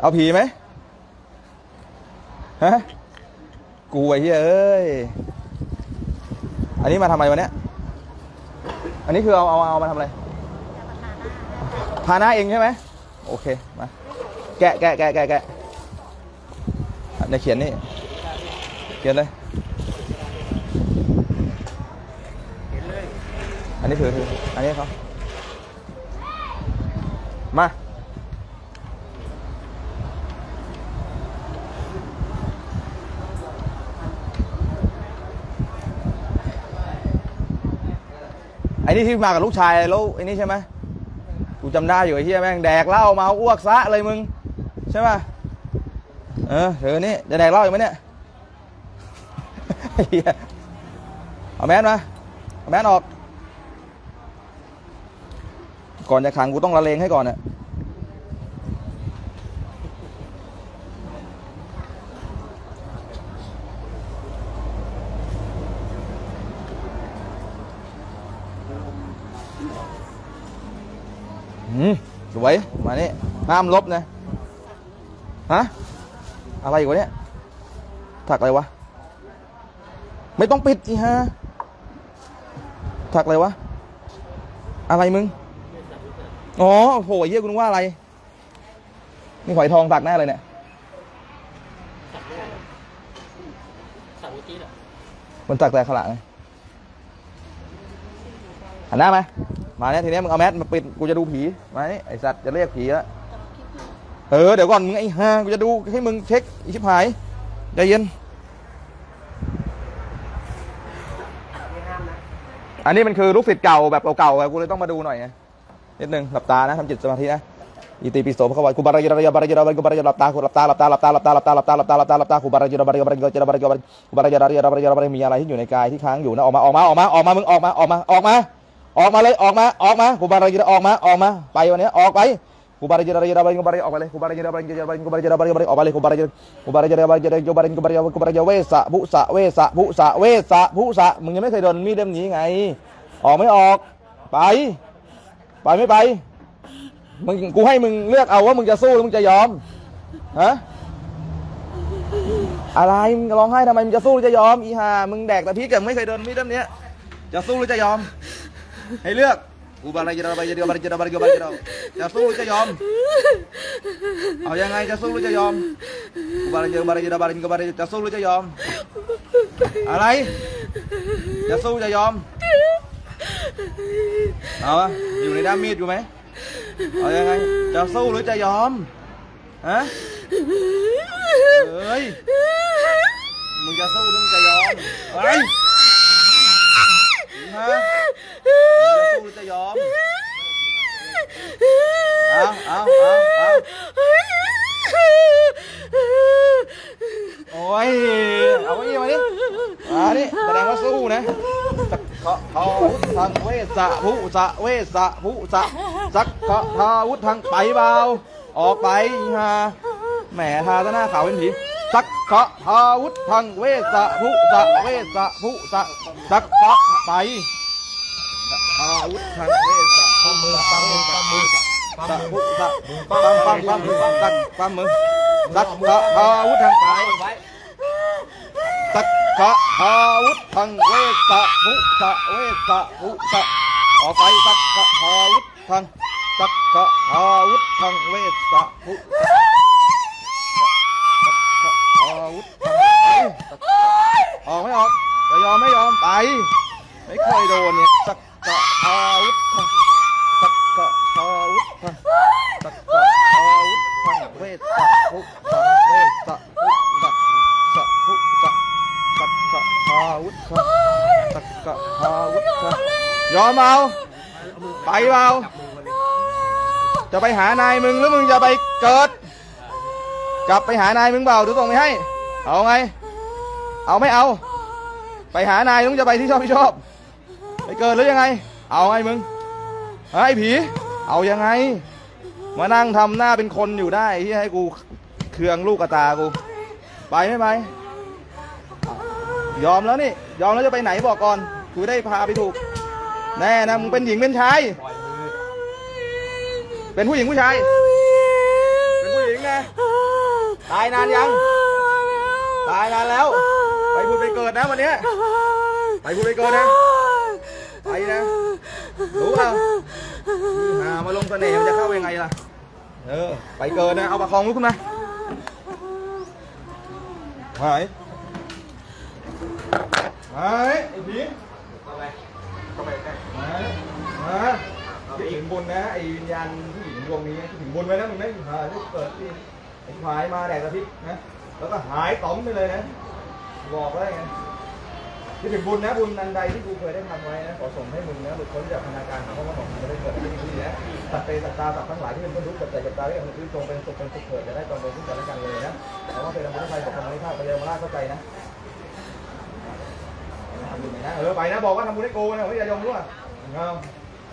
เอาผีไหมฮะกูไอ้เหี้ยเอ้ย อันนี้มาทำไมวะเนี่ย อันนี้คือเอาเอาเอามาทำอะไร พาหน้าเองใช่ไหม โอเค มา แกะแกะแกะแกะแกะอะเนี่ยเขียนนี่ เขียนเลย อันนี้ถือถืออันนี้เขามา อ้นี่ที่มากับลูกชายแล้วไอ้นี่ใช่ไหมกูจำได้อยู่ไอ้เหี้ยแม่งแดกเหล้าเมาอ้วกซะเลยมึง ใช่ป่ะเออเธอนี่จะแดกเหล้าอยู่ไหมเนี่ยเอาแมสมาเอาแมสออก ก่อนจะขังกูต้องละเลงให้ก่อนเนี่ วยมานี่ห้ามลบนะฮะอะไรอีกวะเนี่ยถักอะไรวะ ไม่ต้องปิดสิฮะถักอะไรวะ อะไรมึง อ๋อโหเยี่ยกูนึกว่าอะไร นี่หอยทองตักแน่เลยเนี่ยมันตักแต่ขลังไงหันหน้ามา มาเนี่ยทีเนี้ยมึงเอาแมสมาปิดกูจะดูผีมานี่ไอสัตว์จะเรียกผีแล้วเออเดี๋ยวก่อนมึงไอ้ห่ากูจะดูให้มึงเช็คไอีชิบหายใจเย็นอันนี้มันคือลูกศิษย์เก่าแบบเก่าๆไงกูเลยต้องมาดูหน่อยไงนิดนึงหลับตานะทำจิตสมาธินะอิติปิโสพระคัมภีร์กูบารายระยะบารายระบารายระบารายหลับตากูหลับตาหลับตาหลับตาหลับตาหลับตาหลับตาหลับตาหลับตาหลับตากูบารายระบารายระบารายระบารายระบารายกูบารายระยะบารายระบารายมีอะไรที่อยู่ในกายที่ค้างอยู่นะออกมาออกมาออกมาออกมามึงออกมาออกมาออกมา ออกมาเลยออกมาออกมากูบารายระออกมาออกมาไปวันนี้ออกไปกูบารายระยะบารายกูบารายออกไปเลยกูบารายระบารายระบารายกูบารายระบารายออกไปเลยกูบารายกูบารายระบารายกูบารายกูบารายกูบารายเวสะภุสะเวสะภุสะเวสะภุสะมึงยังไม่เคยโดนมีดเล่มนี้ไง ออกไม่ออก ไป ไปไม่ไปมึงกูให้มึงเลือกเอาว่ามึงจะสู้หรือมึงจะยอมฮะอะไรมึงร้องไห้ทำไมมึงจะสู้หรือจะยอมอีห่ามึงแดกแต่พี่เก่งไม่เคยเดินมีดเล่มเนี้ยจะสู้หรือจะยอม ให้เลือกกูบาลายระบายระบายระบายระบายระจะสู้หรือจะยอม เอายังไงจะสู้หรือจะยอมกูบาลายระบายระบายระบายจะสู้หรือจะยอม อะไร จะสู้จะยอม เอาอะอยู่ในด้ามมีดอยู่ไหมเอายังไง จะสู้หรือจะยอม ฮะเฮ้ย มึงจะสู้หรือมึงจะยอมเฮ้ยฮะ มึงจะสู้หรือจะยอม เอาเอาเอาเอาโอ้ย เอาไว้มาดิมาดิแสดงว่าสู้นะสักขะทาวุธทางเวสะผู้สะเวสะผู้สะสักขะทาวุธทางไปเบา ออกไปฮะแหมทาซะหน้าขาวเป็นผีสักขะทาวุธทางเวสะผู้สะเวสะผู้สะสักขะไป ทาวุธทางเวสะปั๊มมือปั๊มมือปั๊มมือสะผู้สะปั๊มปั๊มปั๊มสักปั๊มมือสักขะทาวุธทางไปสักขะอาวุธทังเวสะภุสะเวสะภุสะออกไปสักขะอาวุธทังสักขะอาวุธทังเวสะภุสะสักขะอาวุธทังไปสักขะออกไม่ออกจะยอมไม่ยอมไป ไม่เคยโดนเนี่ยสัก ขะอาวุธังสักขะอาวุธังสักขะอาวุธังเวสะภุสะเวสะภุสะสะภุสะสักกะฮาวุธะสักกะฮาวุธะยอมเอาไปเปล่าจะไปหานายมึงหรือมึงจะไปเกิด กลับไปหานายมึงเปล่าดูส่งไปให้ เอาไง เอาไม่เอา ไปหานายมึงจะไปที่ชอบที่ชอบ ไปเกิดแล้วยังไง เอาไอ้มึงไอ้ผี เอายังไง มานั่งทำหน้าเป็นคนอยู่ได้ที่ให้กูเคืองลูกกระตากู ไปไม่ไป ยอมแล้วนี่ ยอมแล้วจะไปไหนบอกก่อน กูได้พาไปถูก แน่นะมึงเป็นหญิงเป็นชาย เป็นผู้หญิงผู้ชาย เป็นผู้หญิงไงตายนานยัง ตายนานแล้ว ไปพูดไปเกิดนะวันนี้ ไปพูดไปเกิดนะ ไปนะรู้เปล่าหามาลงเสน่ห์มันจะเข้ายังไงล่ะ เออ ไปเกินนะ เอาปากคองลุกขึ้นมาหายหายไอ้ผีเข้ไปเข้ไปใกล้หายหาถึงบนนะไอ้วิญญาณผู้หญิงดวงนี้คิถึงบนไว้นะมึงนะหายเกิดที่ไอ้หายมาแดกกระพริบนะ แล้วก็หายต๋อมไปเลยนะ บอกได้ไง นี่เป็นบุญนะบุญนันใดที่กูเคยได้ทำไว้นะขอส่งให้มึงนะหลุดพ้นจากพนาการของพระมหาของกูได้เกิดที่นี่นะสัตว์เตสัตตาสัตว์ทั้งหลายที่เป็นคนรู้กับใจกับตาได้ของคือจงเป็นสุขเป็นสุขเกิดจะได้จงเป็นสุขกันและกันเลยนะแต่ว่าเป็นอมุทัยกับธรรมนิพพานไปเยมาล่าเข้าใจนะทำบุญนะเออไปนะบอกว่าทำบุญให้กูนะเฮ้ยอย่ายมด้วยเอา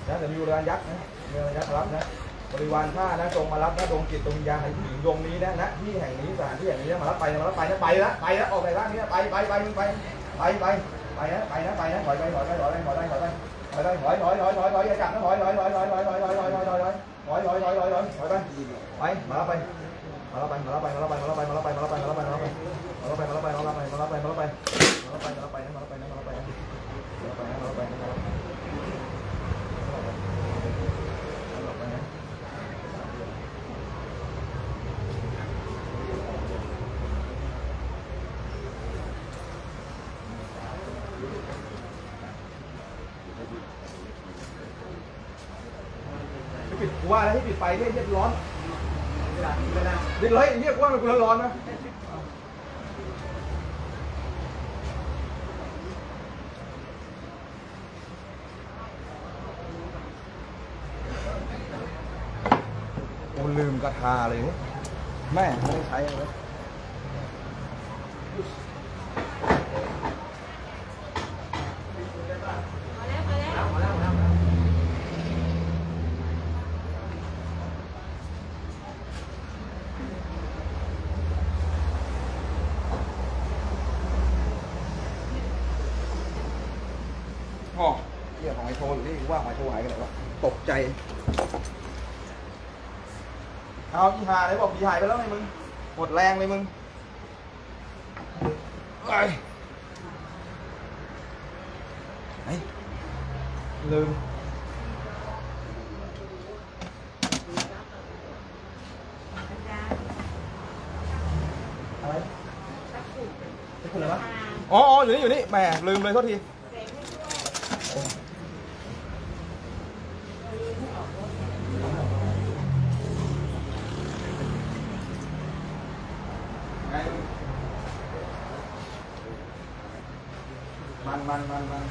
นะแต่มีบรือนยักษ์นะเรือนยักษ์รับนะบริวารข้านะจงมารับนะดวงจิตดวงวิญญาณให้ผู้หญิงดวงนี้นะนะที่แห่งนี้สถานที่แห่งนี้นะมารับไปมารับไปนะไปละไปละออกไปร่านี้ไปไปไปไปไปไป bay đó bay đó bay đó gọi bay gọi bay gọi bay gọi bay gọi bay gọi bay gọi gọi gọi gọi gọi chặt nó gọi gọi gọi gọi gọi gọi gọi gọi gọi gọi gọi gọi gọi gọi gọi gọi bay bay mà nó bay mà nó bay mà nó bay mà nó bay mà nó bay mà nó bay mà nó bay mà nó bay mà nó bay mà nó bay mà nó bay mà nó bay mà nó bay mà nó bay mà nó bay mà nó bay ว่าแล้วให้ปิดไฟเนี่ยเรียบร้อนเรียบร้อยเรียกว่ามันกูร้อนนะโอ้ลืมกระทาเลยเนี่ยแม่ไม่ได้ใช้เลย อ๋อเรื่องของไอโทรอยู่นี่ว่าของไอโทหายกันไหนวะตกใจเอาอีหาไหนบอกอีหายไปแล้วไงมึงหมดแรงเลยมึงไอ้ไอ้ลืมอะไรเป็นคนอะไรวะอ๋ออ๋ออยู่นี่อยู่นี่แหมลืมเลยโทษที ไง มันมันมัน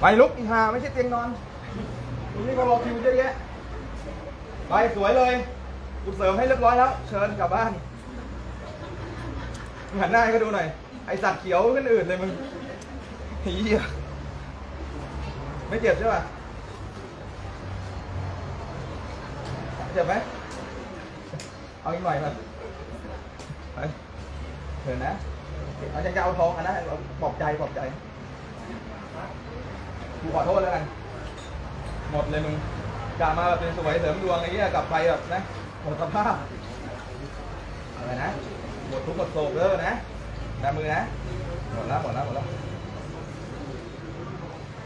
ไปลุกอีหาไม่ใช่เตียงนอนมึงนี่ก็รอคิวเยอะแยะ ไปสวยเลยกูเสริมให้เรียบร้อยแล้ว เชิญกลับบ้านหันหน้าให้เขาดูหน่อย ไอสัตว์เขียวขึ้นอื่นเลยมึงเฮียไม่เจ็บใช่ป่ะ เจ็บไหมเอาอีกหน่อยก่อนไปเถินนะเอาจะจะเอาทองอันนั้นเอาปลอบใจปลอบใจกูขอโทษแล้วกัน หมดเลยมึงกะมาแบบเป็นสวยเสริมดวงไอ้เหี้ยกลับไปแบบนะหมดสภาพอะไรนะหมดทุกข์หมดโศกเด้อนะแบมือนะหมดแล้วหมดแล้วหมดแล้ว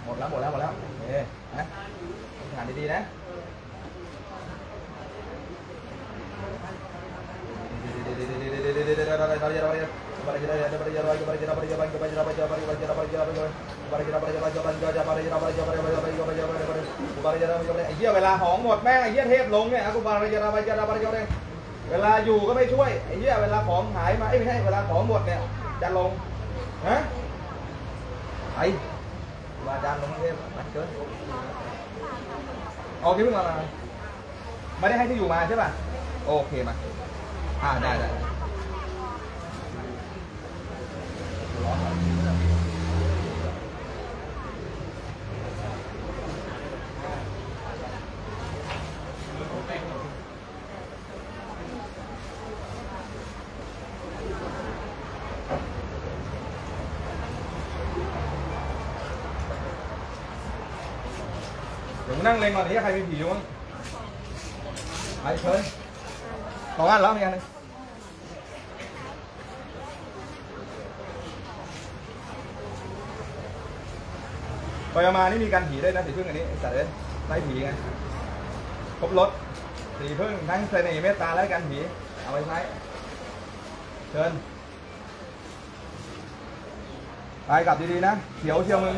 หมดแล้วหมดแล้วหมดแล้วเอ๊ะนะทานดีๆนะ ไอ้เหี้ยเวลาหองหมดแม่งไอ้เหี้ยเทพลงเนี่ยกูบาร์ยาบาร์ยาบาร์ยาเวลาอยู่ก็ไม่ช่วยไอ้เหี้ยเวลาของหายมาไอ้ไม่ใช่เวลาของหมดเนี่ยจะลงฮะไอ้ครูบาอาจารย์ลงเทพมันเกินเอาที่เพิ่งมามาไม่ได้ให้ที่อยู่มาใช่ป่ะโอเคมา อ่าได้ได้ได้ร้อนเหรอดี๋ยวมึงนั่งเล็งก่อนนี้ใครมีผีอยู่มั้งไปเชิญสองอันแล้วมีอันหนึง ไปเอามานี่มีการผีด้วยนะสีพึ่งอันนี้จัดเลยไล่ผีไงครบรถสีพึ่งทั้งเสน่ห์เมตตาและการผีเอาไปใช้เชิญไปกลับดีๆนะเขียวเชียวมึง